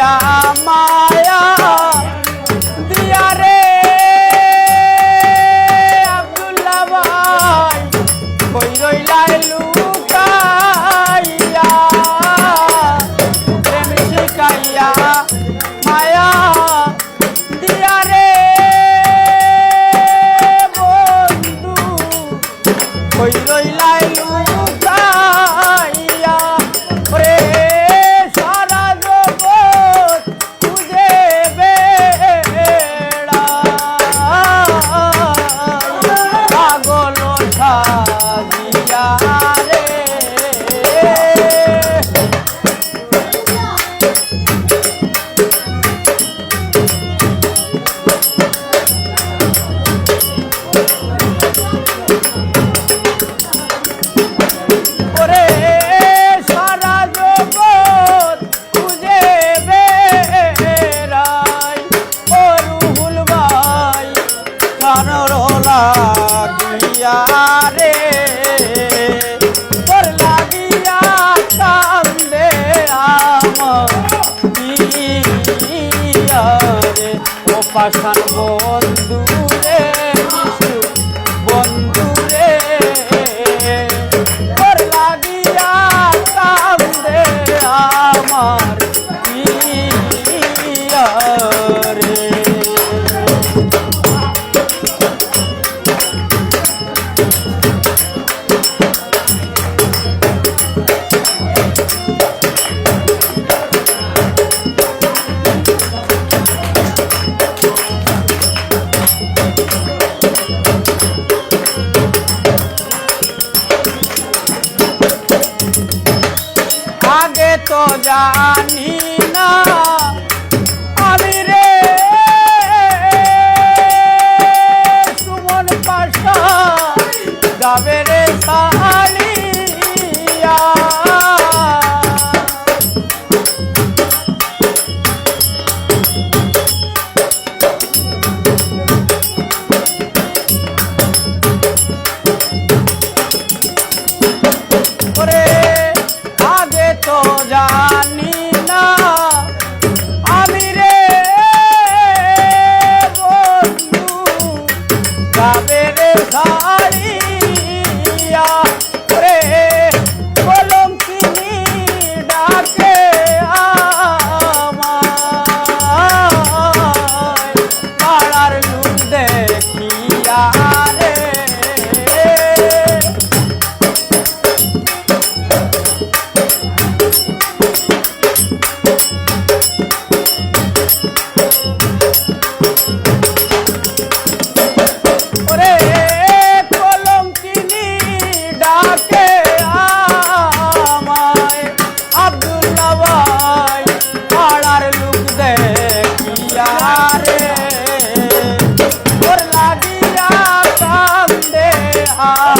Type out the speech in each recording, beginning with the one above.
ama পাশান বন্ধু। তো জানি না।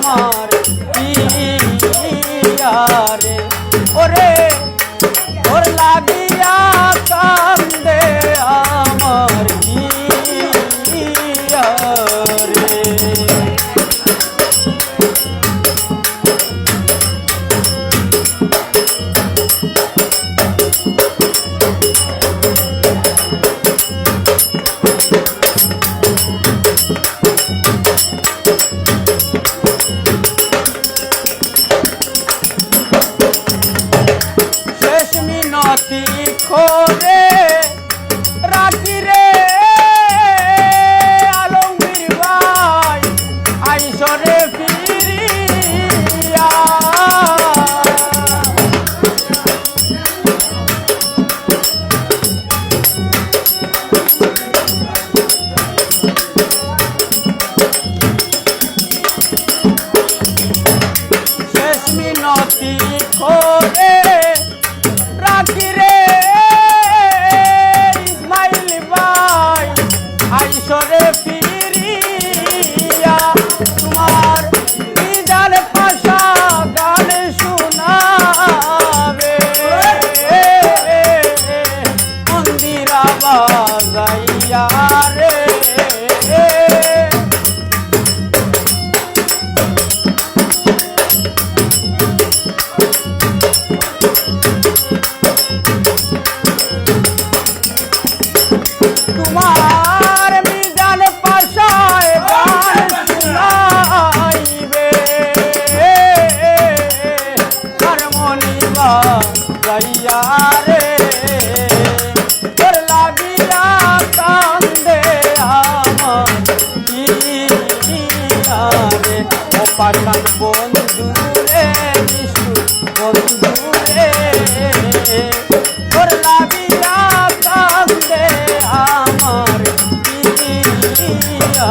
মা অতি খোরে পাঠান বন্ধু রে যিশু বন্ধু রে। তোর লাগিয়া কান্দে আমার পিতিয়া